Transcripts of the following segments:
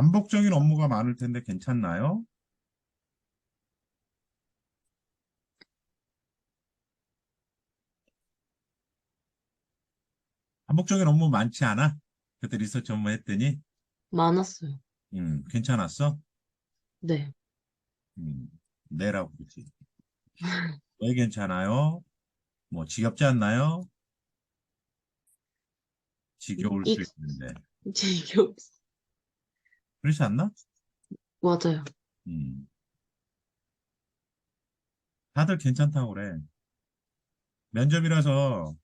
반복적인 업무가 많을 텐데 괜찮나요? 반복적인 업무 많지 않아? 그때 리서치 업무 했더니, 많았어요. 음, 괜찮았어? 네. 음, 네라고 그러지. 왜 괜찮아요? 뭐, 지겹지 않나요? 지겨울 수 이- 있는데. 지겨 그렇지 않나? 맞아요. 음. 다들 괜찮다고 그래. 면접이라서,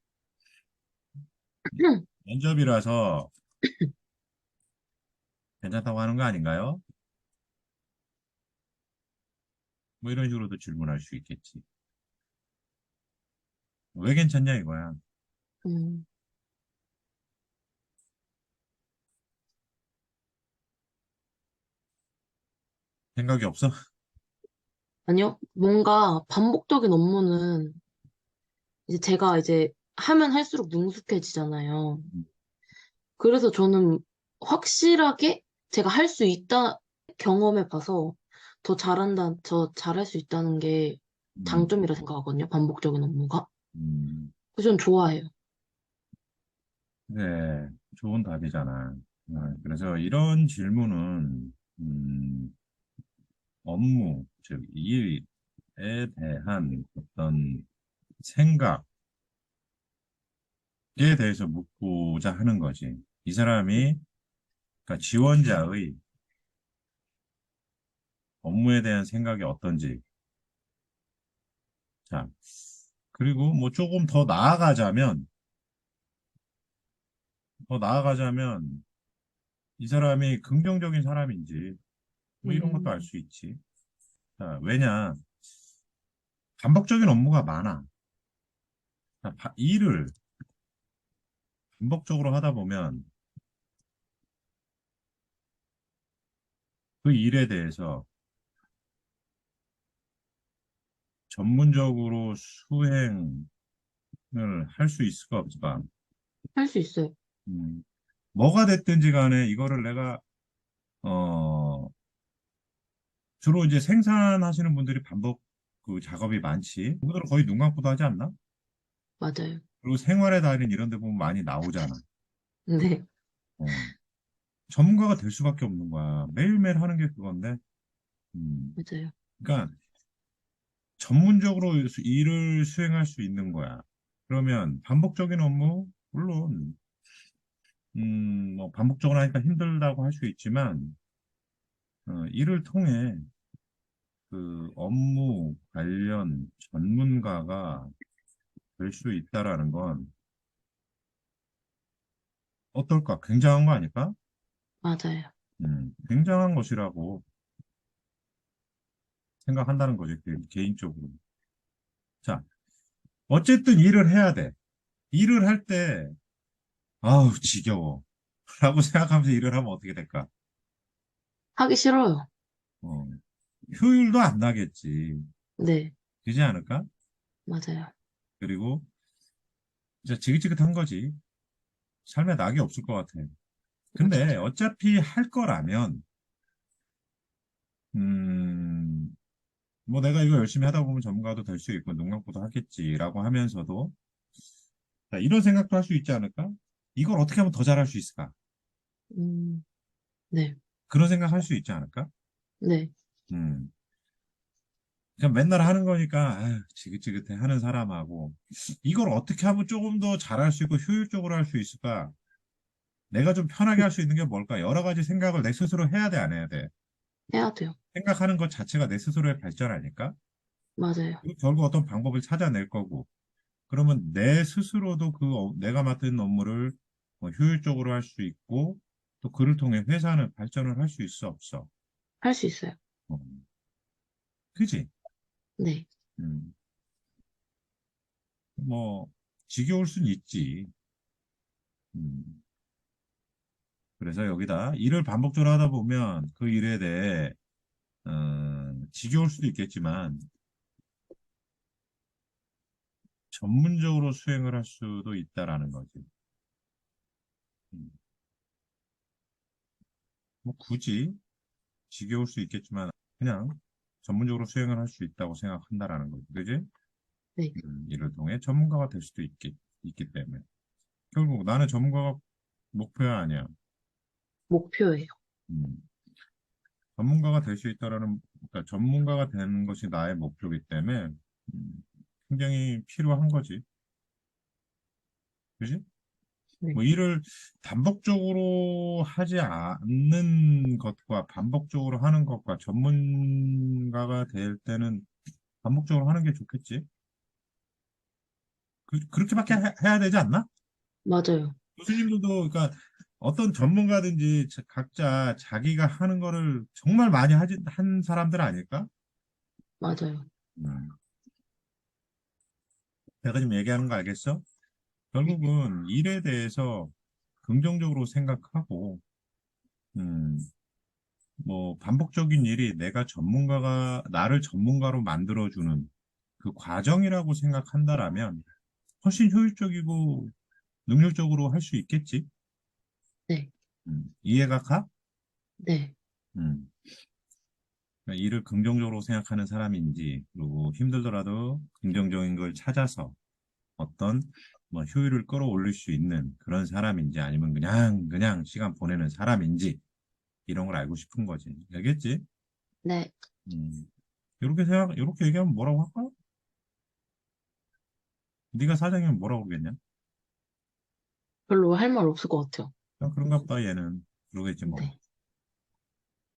면접이라서 괜찮다고 하는 거 아닌가요? 뭐 이런 식으로도 질문할 수 있겠지. 왜 괜찮냐 이거야. 음, 생각이 없어? 아니요. 뭔가 반복적인 업무는 이제 제가 이제 하면 할수록 능숙해지잖아요. 그래서 저는 확실하게 제가 할 수 있다 경험해 봐서 더 잘한다, 저 잘할 수 있다는 게 음, 장점이라 생각하거든요. 반복적인 업무가. 음, 그래서 전 좋아해요. 네, 좋은 답이잖아. 아, 그래서 이런 질문은 음, 업무, 즉 일에 대한 어떤 생각에 대해서 묻고자 하는 거지. 이 사람이 그러니까 지원자의 업무에 대한 생각이 어떤지. 자, 그리고 뭐 조금 더 나아가자면, 더 나아가자면, 이 사람이 긍정적인 사람인지, 뭐 이런 것도 알 음, 수 있지. 자, 왜냐, 반복적인 업무가 많아. 자, 바- 일을 반복적으로 하다 보면, 그 일에 대해서 전문적으로 수행을 할 수 있을까 없을까? 할 수 있어요. 음, 뭐가 됐든지 간에 이거를 내가, 어, 주로 이제 생산하시는 분들이 반복 그 작업이 많지. 그분들은 거의 눈 감고도 하지 않나? 맞아요. 그리고 생활의 달인 이런 데 보면 많이 나오잖아. 네. 어. 전문가가 될 수밖에 없는 거야. 매일매일 하는 게 그건데. 음, 맞아요. 그러니까 전문적으로 수- 일을 수행할 수 있는 거야. 그러면 반복적인 업무, 물론, 음, 뭐 반복적으로 하니까 힘들다고 할 수 있지만, 어, 일을 통해 그 업무 관련 전문가가 될 수 있다라는 건 어떨까? 굉장한 거 아닐까? 맞아요. 음, 굉장한 것이라고 생각한다는 거죠, 개- 개인적으로. 자, 어쨌든 일을 해야 돼. 일을 할 때, 아우, 지겨워. 라고 생각하면서 일을 하면 어떻게 될까? 하기 싫어요. 어, 효율도 안 나겠지. 네. 되지 않을까? 맞아요. 그리고, 이제 지긋지긋한 거지. 삶에 낙이 없을 것 같아. 근데 맞아요. 어차피 할 거라면, 음, 뭐 내가 이거 열심히 하다 보면 전문가도 될 수 있고 농락보도 하겠지라고 하면서도 자, 이런 생각도 할 수 있지 않을까? 이걸 어떻게 하면 더 잘할 수 있을까? 음, 네. 그런 생각 할 수 있지 않을까? 네. 음. 그냥 맨날 하는 거니까 아유, 지긋지긋해 하는 사람하고 이걸 어떻게 하면 조금 더 잘할 수 있고 효율적으로 할 수 있을까? 내가 좀 편하게 할 수 있는 게 뭘까? 여러 가지 생각을 내 스스로 해야 돼, 안 해야 돼? 해야 돼요. 생각하는 것 자체가 내 스스로의 발전 아닐까? 맞아요. 결국 어떤 방법을 찾아낼 거고, 그러면 내 스스로도 그 어- 내가 맡은 업무를 뭐 효율적으로 할 수 있고, 또 그를 통해 회사는 발전을 할 수 있어, 없어? 할 수 있어요. 어. 그지? 네. 음. 뭐, 지겨울 순 있지. 음. 그래서 여기다 일을 반복적으로 하다 보면 그 일에 대해, 어, 지겨울 수도 있겠지만, 전문적으로 수행을 할 수도 있다라는 거지. 음. 뭐 굳이 지겨울 수 있겠지만 그냥 전문적으로 수행을 할 수 있다고 생각한다라는 거지, 그지? 네. 음, 이를 통해 전문가가 될 수도 있기, 있기 때문에 결국 나는 전문가가 목표야 아니야. 목표예요. 음. 전문가가 될 수 있다라는, 그러니까 전문가가 되는 것이 나의 목표이기 때문에 음, 굉장히 필요한 거지. 그지? 네. 뭐 일을 반복적으로 하지 않는 것과 반복적으로 하는 것과 전문가가 될 때는 반복적으로 하는 게 좋겠지. 그, 그렇게밖에 해- 해야 되지 않나? 맞아요. 교수님들도 그러니까 어떤 전문가든지 자- 각자 자기가 하는 거를 정말 많이 하지, 한 사람들 아닐까? 맞아요. 음. 내가 지금 얘기하는 거 알겠어? 결국은 일에 대해서 긍정적으로 생각하고, 음, 뭐, 반복적인 일이 내가 전문가가, 나를 전문가로 만들어주는 그 과정이라고 생각한다라면 훨씬 효율적이고 능률적으로 할 수 있겠지? 네. 음, 이해가 가? 네. 음. 그러니까 일을 긍정적으로 생각하는 사람인지, 그리고 힘들더라도 긍정적인 걸 찾아서 어떤 뭐 효율을 끌어올릴 수 있는 그런 사람인지 아니면 그냥, 그냥 시간 보내는 사람인지 이런 걸 알고 싶은 거지. 알겠지? 네. 음. 이렇게 생각, 이렇게 얘기하면 뭐라고 할까? 네가 사장이면 뭐라고 그러겠냐? 별로 할 말 없을 것 같아요. 그냥 그런가 보다 얘는. 그러겠지 뭐. 네.